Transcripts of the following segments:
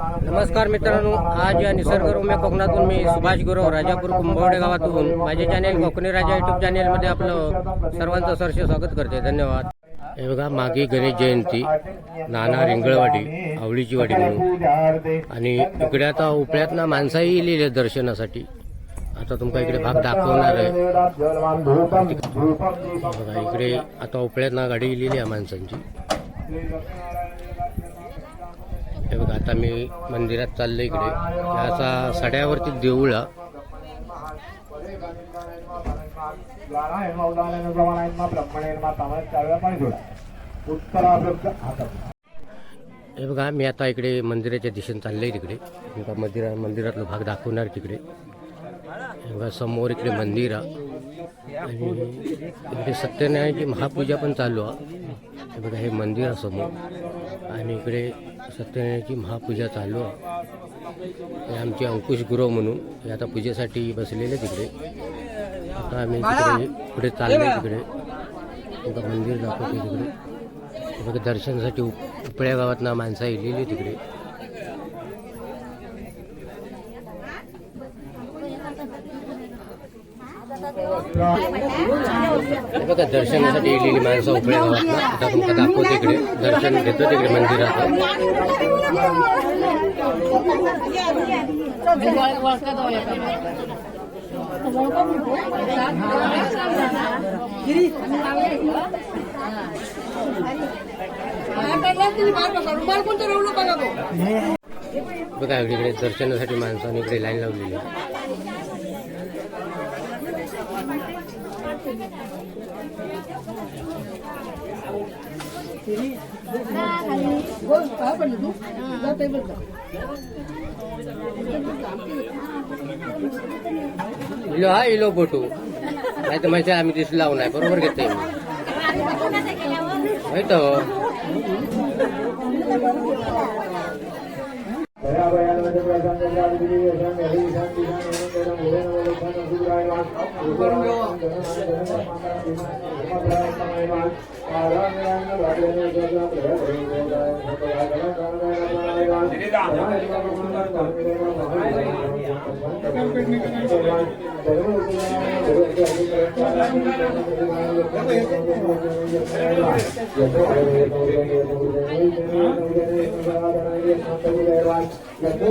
नमस्कार मित्रांनो आज या निसर्गरम्य कोकणातून मी सुभाष गुरव राजापूर कुंभवडे गावातून माझे चॅनेल कोकणी राजा युट्यूब चॅनेलमध्ये आपलं सर्वांचं सरसे स्वागत करते. धन्यवाद. हे बघा मागे गणेश जयंती नाना रिंगळवाडी आवळीची वाडी म्हणून. आणि इकडे आता उपळ्यातनं माणसाही येलेली आहेत दर्शनासाठी. आता तुमका इकडे भाग दाखवणार आहे. बघा इकडे आता उपळ्यात ना गाडी इलेली आहे माणसांची. हे बघा आता मी मंदिरात चाललो इकडे. हे असा सड्यावरती देऊळ हे. बघा मी आता इकडे मंदिराच्या दिशेने चाललोय तिकडे. मंदिरा मंदिरातला भाग दाखवणार तिकडे. हे बघा समोर इकडे मंदिर आहे इकडे सत्यनारायणची महापूजा पण चालू आहे. हे बघा हे मंदिर समोर. आणि इकडे सत्यनारायणची महापूजा चालू आहे. हे आमचे अंकुश गुरव म्हणून हे आता पूजेसाठी बसलेले तिकडे आता आम्ही तिकडे पुढे चाललो तिकडे. बघा मंदिर दाखवते तिकडे. बघा दर्शनासाठी उप- उपळ्या गावातनं माणसं येलेली तिकडे हे बघा दर्शनासाठी येलेली माणसं उपळ्या गावातनं आता तुमका दाखवते इकडे. दर्शन घेतो तिकडे मंदिरात. बघा इकडे दर्शनासाठी माणसांनी इकडे लाईन लावलेली. इलो हा इलो फोटो. नाही तर माहिती आम्ही दिसलो नाही. बरोबर घेते माहीत ఎప్పుడు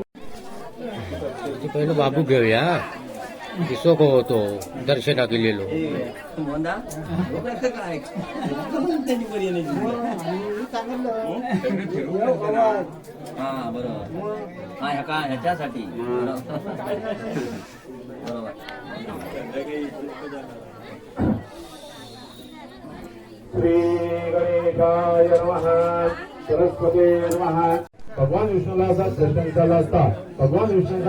ते पहिलं बाबू घेऊया दिसो को होतो दर्शना गेलेलो हा बरोबर हा ह्या का ह्याच्यासाठी बरोबर श्री गणेशाय नमः सरस्वती नमः भगवान विष्णूला असा दर्शन झाला असता भगवान विष्णू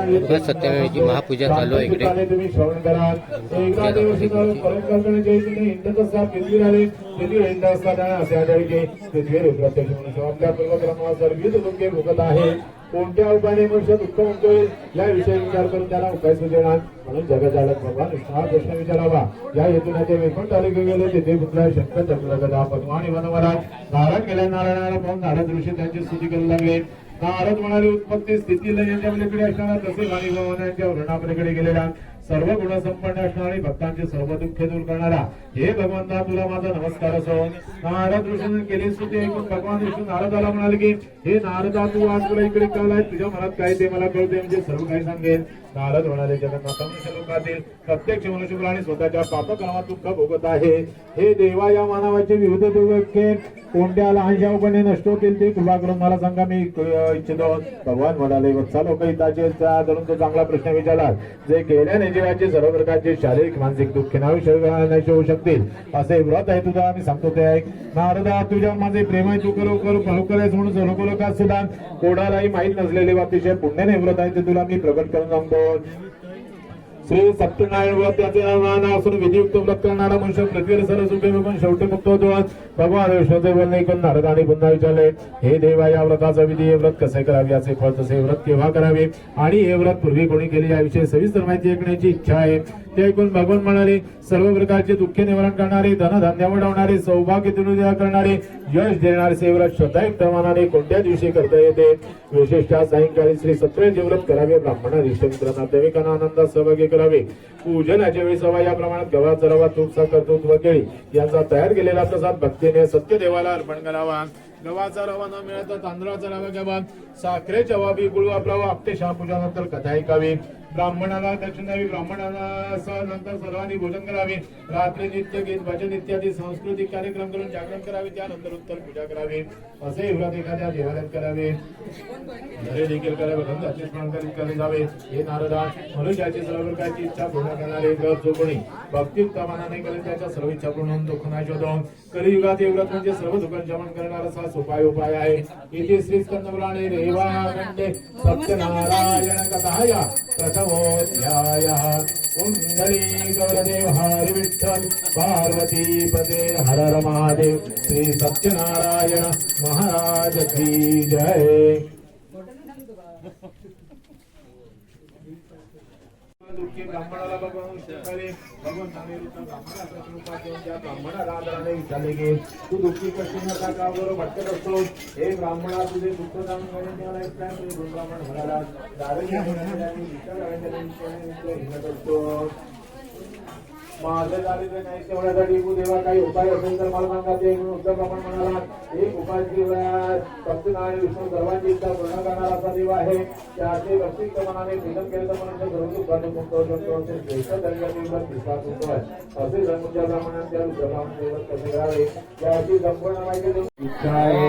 महापूजा चालू आहे इकडे. तुम्ही श्रवण करा. एकदा दिवशी इंद्र असताना असे म्हणून जबाबदार लोके भोगत आहे. कोणत्या उपायाने मनुष्य दुःख होतोय याविषयी विचार करून त्याला उपाय देणार. म्हणून जगजालक भगवान हा प्रश्न विचारावा. या हेतून ते वैकुंठ तालुके गेले तिथे पुतला शंकर चंद्रगदा पद्मानी वनवराज नारायण गेल्या नारायणाला पाहून नारद ऋषी त्यांची स्तुती करू लागले. नारद म्हणाले उत्पत्ती स्थिती लय यांच्या असणारा असताना तसे वाणी भगवान यांच्या वर्णापलीकडे गेलेला. सर्व गुणसंपन्न असणारी भक्तांचे सर्व दुःख दूर करणारा हे भगवंता तुला माझा नमस्कार असो. नारद ऋषीने केली स्तुती ऐकून भगवान विष्णू नारदाला म्हणाले की हे नारदा तू आज तुला इकडे कळलाय तुझ्या मनात काय ते मला कळते म्हणजे सर्व काही सांगेल नारद म्हणाले जगन्नाथ मनुष्य लोकातील प्रत्येक शिवनशुक्राने स्वतःच्या पापक्रमात दुःख भोगत आहे हे देवा या मानवाचे विविध दुःखे कोणत्या लहानशाहपणे नष्ट होतील ते कृपा करून मला सांगा मी इच्छितो भगवान म्हणाले वत्सा लोक हिताचे धरून तो चांगला प्रश्न विचारला जे केल्याने जीवाचे सर्व प्रकारचे शारीरिक मानसिक दुःख नाविष्य नाहीसे होऊ शकतील असे व्रत आहे तुझा मी सांगतो ते ऐक नारदा तुझ्या माझे प्रेम आहे तू करो करू आहेस म्हणून सर्व लोकात सुद्धा कोणालाही माहीत नसलेले व अतिशय पुण्याने व्रत आहे ते तुला मी प्रकट करून सांगतो श्री सत्यनारायण व्रत त्याचे नाव असून विधियुक्त व्रत करणारा मनुष्य पृथ्वीवर सर्व सुखे बघून शेवटी मुक्त होतो. भगवान विष्णूचे बोलणे ऐकून नारदाने पुन्हा विचारले हे देवा या व्रताचा विधी हे व्रत कसे करावे? याचे फळ तसे व्रत केव्हा करावे? आणि हे व्रत पूर्वी कोणी केले? याविषयी सविस्तर माहिती ऐकण्याची इच्छा आहे. ते ऐकून भगवान म्हणाले सर्व प्रकारचे दुःख निवारण करणारे धनधान्य वाढवणारे सौभाग्य दिनुदेवा करणारे यश देणारे से शतायुक्त श्रद्धायुक्त मनाने कोणत्या दिवशी करता येते? विशेषतः सायंकाळी श्री सत्याचे व्रत करावे ब्राह्मण इष्टमित्रांना देविकांना आनंदात सहभागी करावे. पूजनाच्या वेळी सभा या प्रमाणात गव्हाचा रवा तूप साखर दूध वगैरे यांचा तयार केलेला प्रसाद भक्तीने सत्यदेवाला अर्पण करावा. गव्हाचा रवा न मिळता तांदळाचा रवा घ्यावा. साखरेच्या वाबी गुळ वापरावा आपटे शहापूजानंतर कथा ऐकावी. ब्राह्मणाला दक्षिण द्यावी ब्राह्मणाला नंतर सर्वांनी भोजन करावे. रात्री नित्य गीत भजन इत्यादी सांस्कृतिक कार्यक्रम करून जागरण करावे त्यानंतर उत्तर पूजा करावी. असे व्रत एखाद्या देवालयात करावे. घरे देखील करावे धंद्याचे स्मरण करीत केले जावे. हे नारदा मनुष्याची सर्व प्रकारची इच्छा पूर्ण करणारे व्रत जो कोणी भक्तियुक्त मनाने करेल त्याच्या सर्व इच्छा पूर्ण होऊन दुःख नाही शोधो कलियुगात हे व्रत म्हणजे सर्व दुःखांचे शमन करणारा असा सोपाय उपाय आहे. इथे श्री स्कंद पुराणे रेवाखंडे सत्यनारायण कथाया प्रथमोध्याय कुंडली गौरदेव हरि विठ्ठल पार्वती पदे हर हर श्री सत्यनारायण महाराज की जय। दुःखी ब्राह्मणाला बघून शिकाले भगवंताने वृत्त ब्राह्मणाच्या स्वरूपात येऊन त्या ब्राह्मणाला आदराने विचारले गे तू दुःखी कशी नका का बरोबर भटकत असतो? हे ब्राह्मणा तुझे दुःख जाणून घेण्यात मला काय तुझे दोन म्हणाला दारिद्र्य विचार हिंडत असतो. माझं दारिद्र्य नाही तेवढ्यासाठी तू देवा काही उपाय असेल तर मला सांगा ते. उत्तम आपण म्हणाला एक उपाय सत्यनारायण विष्णू सर्वांची इच्छा पूर्ण करणारा असा देव आहे. त्याचे व्यक्तिगत मनाने पूजन केलं तर मनुष्य सर्व दुःखातून मुक्त होऊ शकतो असे श्रेष्ठ दर्जाचे व्रत विश्वास होतो असे जन्मच्या ब्राह्मणात त्या ब्राह्मण देवत कसे करावे याची संपूर्ण माहिती देऊन इच्छा आहे.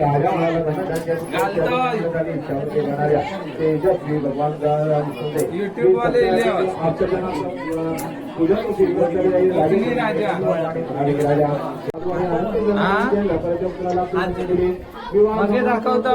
राजा म्हणाला तेजस्वी भगवान. मागे दाखवता.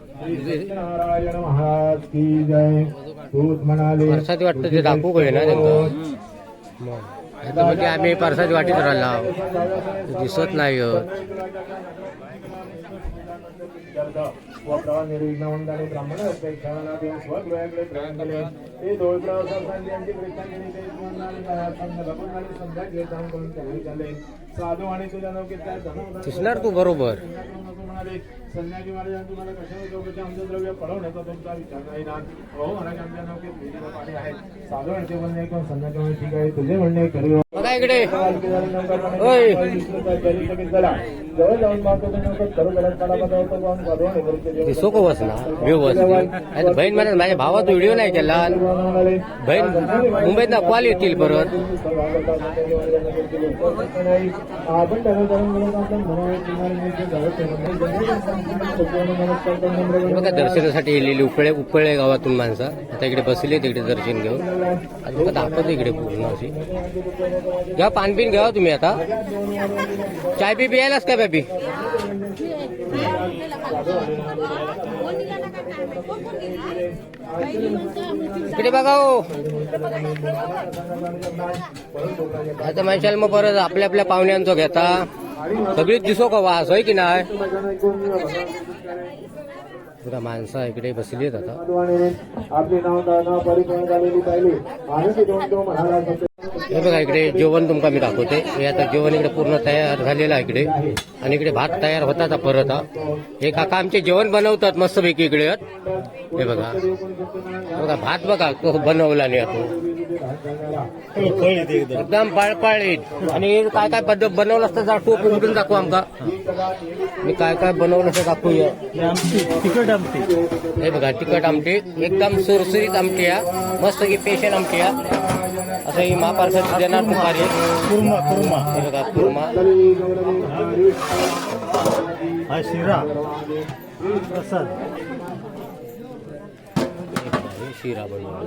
नारायण महाराज की जय तूच म्हणाले वाटतं ते दाखवू कळे ना तर मग म्हणजे आम्ही परसाद वाटीत राहिला दिसत नाही हो. दिसणार तू बरोबर संन्यासी महाराजांनी तुम्हाला कशावर चौकशी आमचं द्रव्य पळवण्याचा तुमचा विचार नाही ना? हो महाराज आमच्या नौकेत विहिरीला पाणी आहे. साधू आणि ते म्हणणे संन्यासी म्हणे, ठीक आहे तुझे म्हणणे करू. इकडे. ओय. जवळ जाऊन पाहतो तर नौकेत करू गरज काढा होतो जाऊन वाढवून हे करू केले. दिसो का बसला व्यू बसली बहीण म्हणत माझ्या भावाचा व्हिडिओ नाही केला. बहीण मुंबईत ना कॉल येतील परत. बघा दर्शनासाठी येलेली उपळे उपळे गावातून माणसं. आता इकडे बसले तिकडे दर्शन घेऊन. आता बघा दाखवतो इकडे पूर्ण अशी. घ्या पानपिन घ्या हो तुम्ही आता. चाय पी पियालाच काय पॅपी इकडे बघा हो. आता माणसाला मग परत आपल्या आपल्या पाहुण्यांचं घेता. सगळीच दिसो का वास होय की नाही? बघा माणसं इकडे बसली आहेत आता. आपली नाव नाव परिपूर्ण झालेली पाहिली. आणि ती दोन तो म्हणाला हे बघा इकडे जेवण तुमका मी दाखवते. हे आता जेवण इकडे पूर्ण तयार झालेलं आहे इकडे. आणि इकडे भात तयार होता आता परत हा. काका आमचे जेवण बनवतात मस्तपैकी इकडे हे. बघा. बघा भात बघा तो बनवला नाही तो एकदम पाळपाळीत आणि काय काय पद्धत बनवलं असतं जा टोप उघडून दाखवू आमका. मी काय काय बनवलं असं दाखवूया. तिकट आमटी हे बघा तिखट आमटी. एकदम सुरसुरीत आमटी या मस्त की पेशंट आमटी या असं ही महापार्षद देणार दुपारी. कुर्मा कुर्मा हे बघा कुर्मा. हा शिरा. प्रसाद. हे बघा, हे शिरा बनवला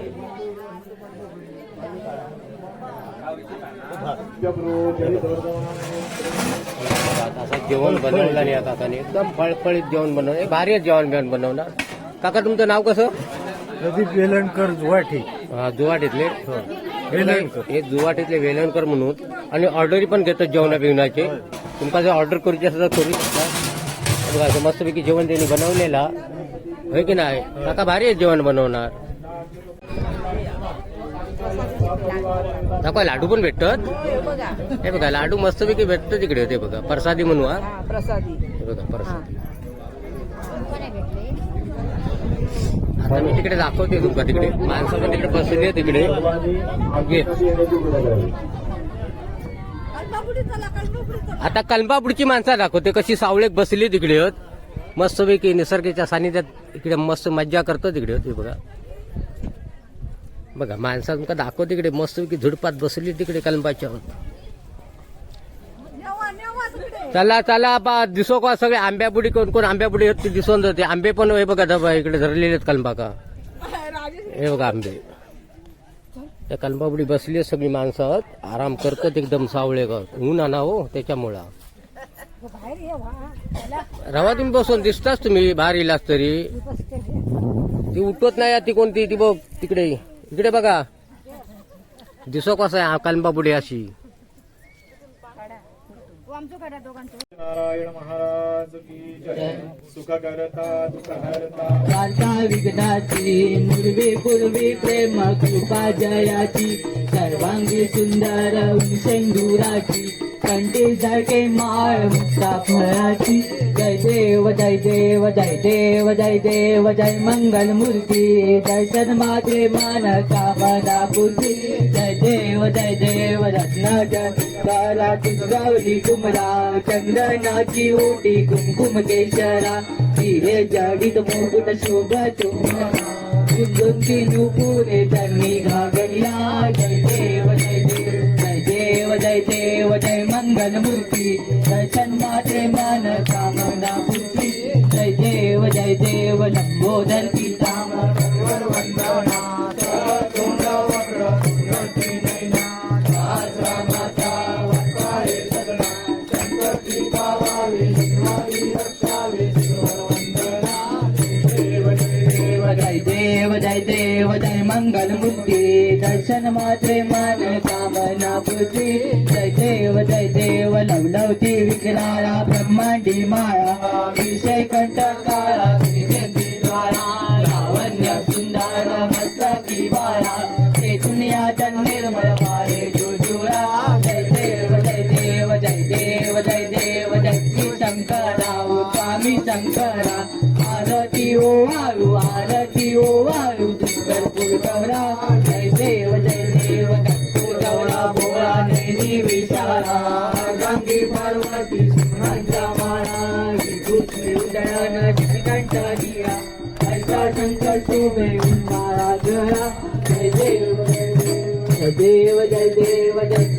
असं जेवण बनवलं नाही या काकाने एकदम फळफळीत जेवण बनवलं. हे भारी आहे जेवण बिवण बनवणार. काका तुमचं नाव कसं? प्रदीप वेलणकर जुवाठी हा, जुवाटीतले? वेलणकर. हे जुवाटीतले वेलणकर म्हणून. आणि ऑर्डरी पण घेतात जेवणा बिवणाचे तुमका जर ऑर्डर करूची असेल तर करू शकता. हे बघा असं मस्तपैकी जेवण त्यांनी बनवलेला. होय की नाही? काका भारी आहे जेवण बनवणार. दाखवा लाडू पण भेटतात. हे बघा लाडू मस्तपैकी भेटतं तिकडे ते बघा प्रसादी म्हणू हा. प्रसादी. बघा प्रसादी. आता मी तिकडे दाखवते तुमका तिकडे. माणसं पण तिकडे बसलेली आहे तिकडे. घे. आता कलबापुढची माणसं दाखवते कशी सावळेक बसली तिकडे आहेत मस्तपैकी निसर्गाच्या सानिध्यात इकडे मस्त मज्जा करतो तिकडे होत हे बघा. बघा माणसा तुमका दाखव तिकडे मस्तपैकी झुडपात बसली तिकडे कलबाच्या. चला चला बा दिसो का सगळे आंब्यापुडी कोण कोण आंब्यापुडी आहेत ते दिसून जाते. आंबे पण हे बघा दबा इकडे धरलेले आहेत कलबाका. हे बघा आंबे. त्या कलबापुडी बसली आहेत सगळी माणसं. आहेत. आराम करतात एकदम सावळे गत ऊन आणा हो त्याच्यामुळं. रवा तुम्ही बसून दिसताच तुम्ही बाहेर इलाच तरी. ती उठवत नाही ती कोणती ती बघ तिकडे. इकडे बघा. दिसो कसं आहे कलबापुडी अशी. नारायण महाराज की सुख करता दुःख हरता विघ्नाची निर्वे पूर्वी प्रेम कृपा जयाची सर्वांगी सुंदर शेंदुराची कंठी झळके माळ मुक्ता फळाची. जय देव जय देव जय देव जय देव जय मंगल मूर्ती जय सन्माते मान कामना बुद्धी जय देव जय देव रत्न कराची गावली कुमरा चंदनाची ओटी कुमकुम केशरा तिरे जडित मुकुट शोभ कुंदुंती नुपुरे त्यांनी घागरिया जय देव जय देव जय देव जय देव जय मंगल मूर्ती दर्शन मात्रे मान का जय देव जय देव लंबोदर पिताम जय देव जय देव जय मंगल मुक्ती दर्शन मात्रे मान काम पूर्ती जय देव जय देव लवलवती विकराळा ब्रह्मांडी माळा। विषय कंटकाळा शंकर तुमे मारा गळा जय देव जय देव जय देव जय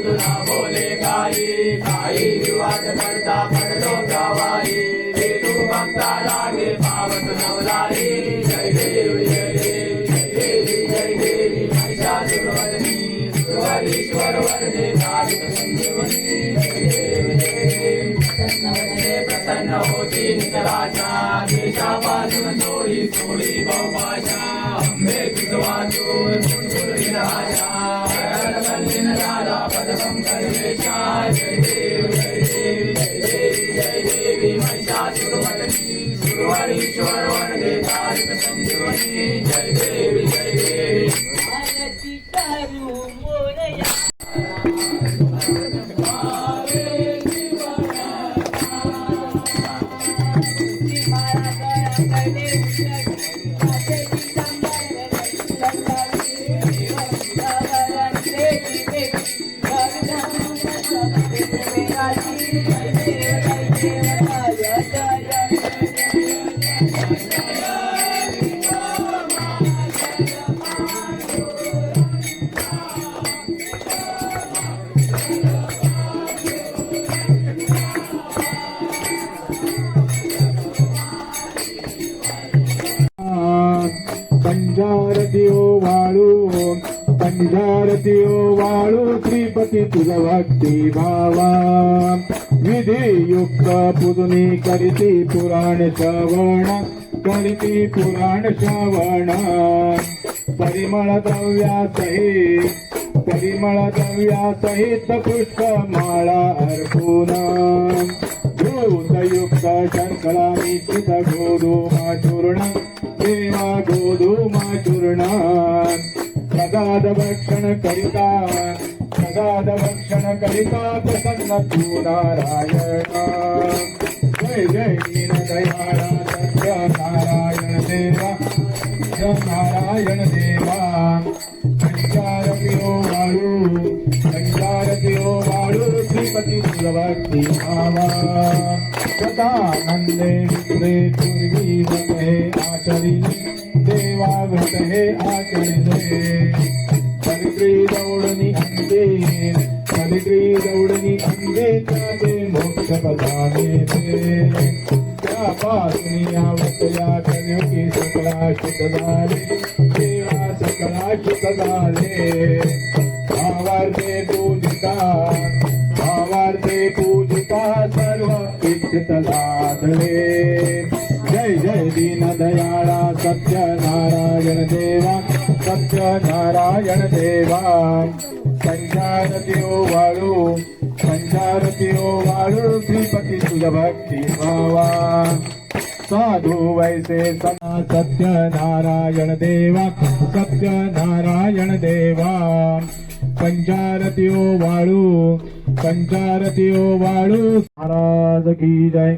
बंधुना बोले गाई काही विवाद करता पडलो गावाई वेदू भक्ता लागे पावत नवलारी जय देवी जय देवी जय देवी जय देवी महिषासुरवरणी सुरवरीश्वर वरदे तारिक संजीवनी जय देवी जय देवी प्रसन्न प्रसन्न होती निकराशा देशापासून चोरी चोरी बहुभाषा अंबे तुझ वाचून सुरली राजा मल्लिन राजा पदकं सर्वेशा जय देव जय देव जय देवी जय देवी महिषासुरवदनी सुरवरीश्वर वरदे तारिक संजीवनी जय देवी जय देवी श्रीपती तुझ भक्ती भावा विधियुक्त पुजनी करीती पुराण श्रवण करीती पुराण श्रवण. परिमळ द्रव्यासहित परिमळ द्रव्यासहित पुष्पमाळा अर्पून. दूतयुक्त शर्करा निश्चित गोधूमा चूर्ण देवा गोधूमा चूर्ण प्रसाद भक्षण करिता प्रसाद भक्षण करिता प्रसन्न तू नारायण जय जय दीन दयाळा सत्य नारायण देवा जय नारायण देवा संचार किलो वाळू संचार किलो वाळू श्रीपती भक्ती भावा सदानंदे विक्रे पूर्वी व्रत हे आचरिले देवा व्रत हे आचरिले पवित्री दौडून अंगे पवित्री दौडनी अंगे ते मोक्ष पदाने ते त्यापासून या वतया कलियुगी सकला झाले देवा सकला झाले भावार्थे पूजिता भावार्थे पूजिता सर्व इच्छित लादले जय जय दीन दयाळा सत्य नारायण देवा सत्य नारायण देवा संचारतिओ वाळू संचारतिओ वाळू श्रीपती तुझ भक्ती भावा साधू वैसे सना सत्य नारायण देवा सत्य नारायण देवा. पंचारतिओ वाळू पंचारतिओ वाळू महाराज की जय.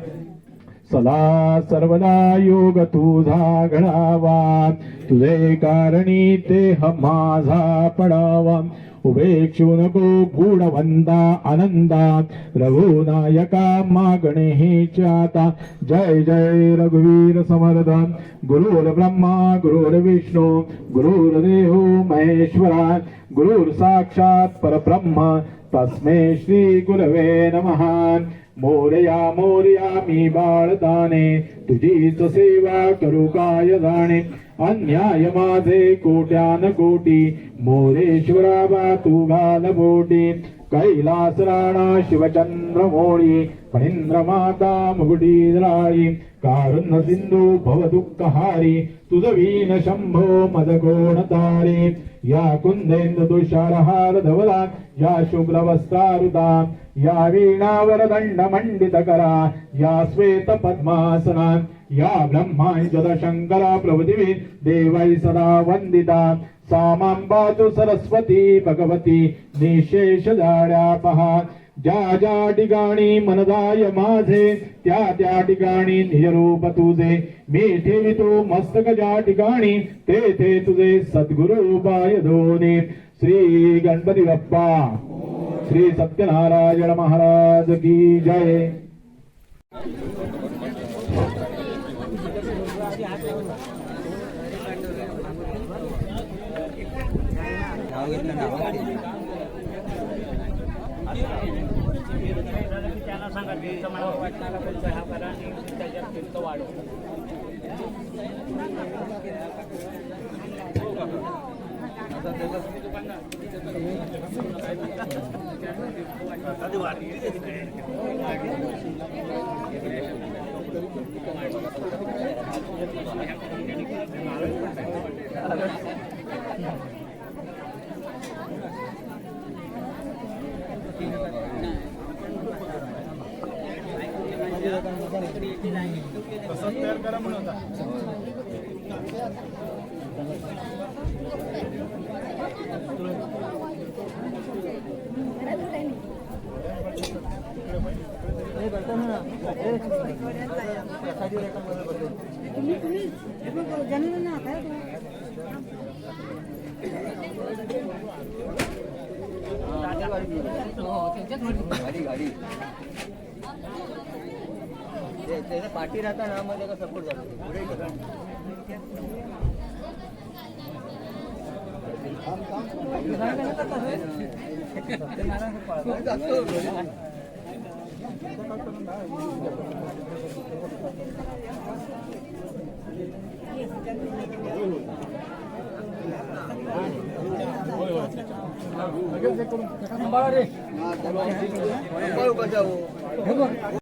सदा सर्वदा योग तुझा घडावा. तुझे कारणी देह माझा पडावा. उभेक्षू नको गुणवंता आनंदा रघुनायका मागणे हे चाता जय जय रघुवीर समर्थ गुरुर ब्रह्मा गुरुर विष्णू गुरुर्देव महेश्वरा गुरुर साक्षात परब्रह्म तस्मै श्री गुरवे नमः मोरया मोरया मी बाळदाने तुझीच सेवा करू काय जाणे अन्याय माझे कोट्यान कोटी मोरेश्वरा बा तू घाल बोटी कैलास राणा शिवचंद्र मोळी फणींद्र माता मुगुडी राळी कारुण्य सिंधू भव दुःखहारी तुझ शंभो मद गोण तारी या कुंदेंद्र तुषारहार धवला या शुभ्र वस्त्रारुदा या वीणावर दंड मंडित करा या श्वेत पद्मासना या ब्रह्मांजद शंकरा प्रभुदेवी देवै सदा वंदिता सामांबा तु सरस्वती भगवती निशेष जाड्या पहा ज्या ज्या ठिकाणी मनदाय माझे त्या त्या ठिकाणी निजरूप तुझे। मी ठेवितो मस्तक ज्या ठिकाणी तेथे तुझे सद्गुरु उपाय धोनी। श्री गणपती बाप्पा श्री सत्यनारायण महाराज की जय। त्यांचा मला वाटणारा त्यांचा हा करा आणि त्याच्यात किंमत वाढव तसंच तयार करा म्हणून गाडी गाडी पाठी राहता ना मध्ये का सपोर्ट जातो तिकडे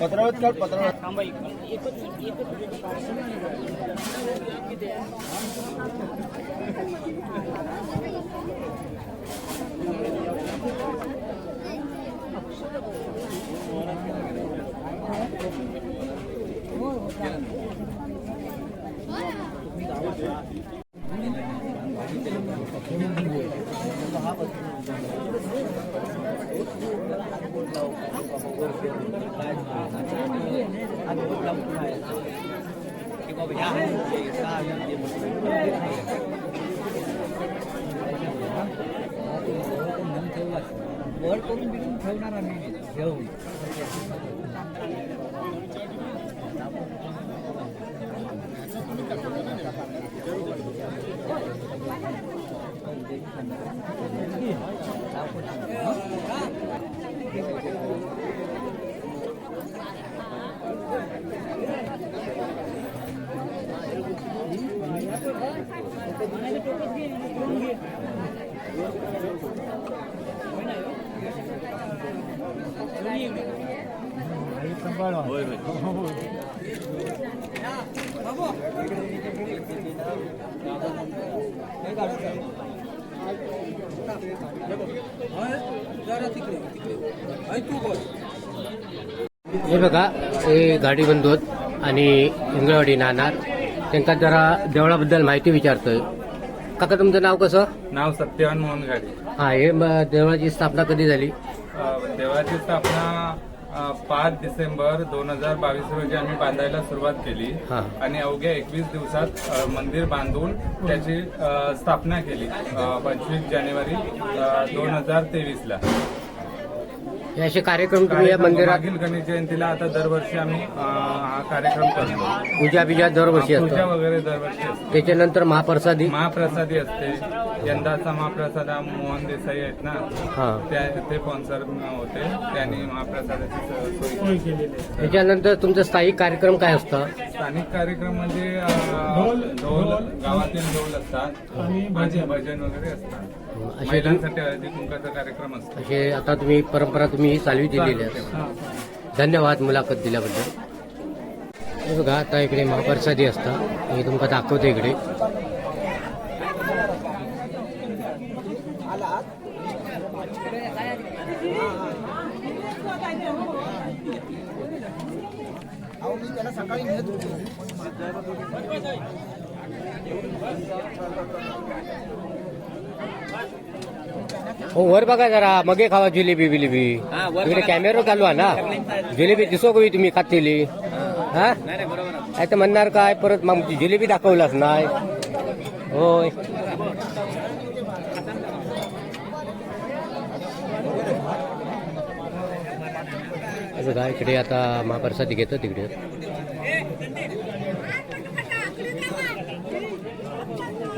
पत्रावत काढ पत्रावत. वर करून बिडून ठेवणार आम्ही घेऊन हे बघा हे गाडी बंधूत आणि इंगळवाडी नाणार त्यांना जरा देवळाबद्दल माहिती विचारतोय. काका तुमचं नाव कसं? नाव सत्यवान मोहन गाडी हा हे देवळाची स्थापना कधी झाली? देवाची स्थापना पाच डिसेंबर दोन हजार बावीस रोजी आम्ही बांधायला सुरुवात केली. आणि अवघ्या एकवीस दिवसात मंदिर बांधून त्याची स्थापना केली पंचवीस जानेवारी दोन हजार तेवीस ला हे असे कार्यक्रम तुम्ही या मंदिरात मागील गणेश जयंतीला आता दरवर्षी आम्ही अ, हा कार्यक्रम करतो. पूजा बिजा दरवर्षी पूजा असतो वगैरे दरवर्षी असते. त्याच्यानंतर महाप्रसादी? महाप्रसादी असते. यंदाचा महाप्रसाद हा मोहन देसाई आहेत ना हा. त्या ते स्पॉन्सर होते. त्यांनी महाप्रसादाची स- सोय आहे. त्याच्यानंतर तुमचं स्थायिक कार्यक्रम काय असतं? स्थानिक कार्यक्रम म्हणजे ढोल गावातील ढोल असतात. आणि भजन भजन. वगैरे असतात. असे महिलांसाठी हळदी कुंकाचा कार्यक्रम असतो. असे आता तुम्ही परंपरा तुम्ही ही चालवी दिलेली आहे. धन्यवाद मुलाखत दिल्याबद्दल. हे बघा आता इकडे महाप्रसादी असता मी तुमका दाखवतो इकडे. मी सकाळी हो वर बघा जरा मगे खावा जिलेबी बिलेबी. इकडे कॅमेरा चालू आहे ना. जिलेबी दिसो कवी तुम्ही खातेली हा. काय तर म्हणणार काय परत मग जिलेबी दाखवलाच नाही. होय. इकडे आता महाप्रसादी घेतो तिकडे.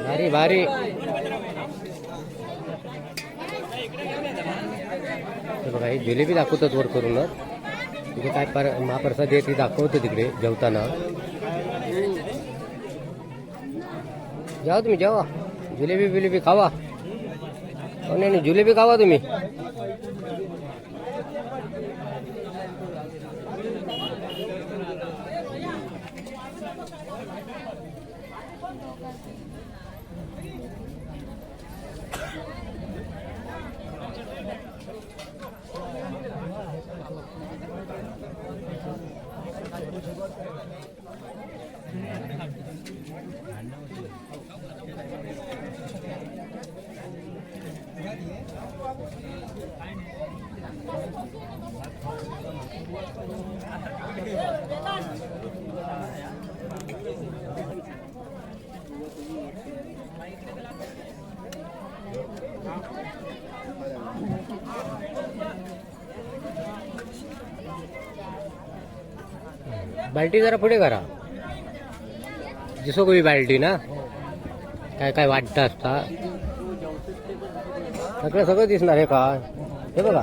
भारी भारी. बघा हे जिलेबी दाखवतात वर करूनच तिथे काय पर महाप्रसाद आहे ती दाखवतो तिकडे जेवताना. जावा तुम्ही जेवा. जिलेबी बिलेबी खावा. हो नाही नाही, जिलेबी खावा तुम्ही. बाल्टी जरा पुढे करा. दिसो कवी बाल्टी ना. काय काय वाटतं असता सगळं सगळं दिसणार आहे का? हे बघा.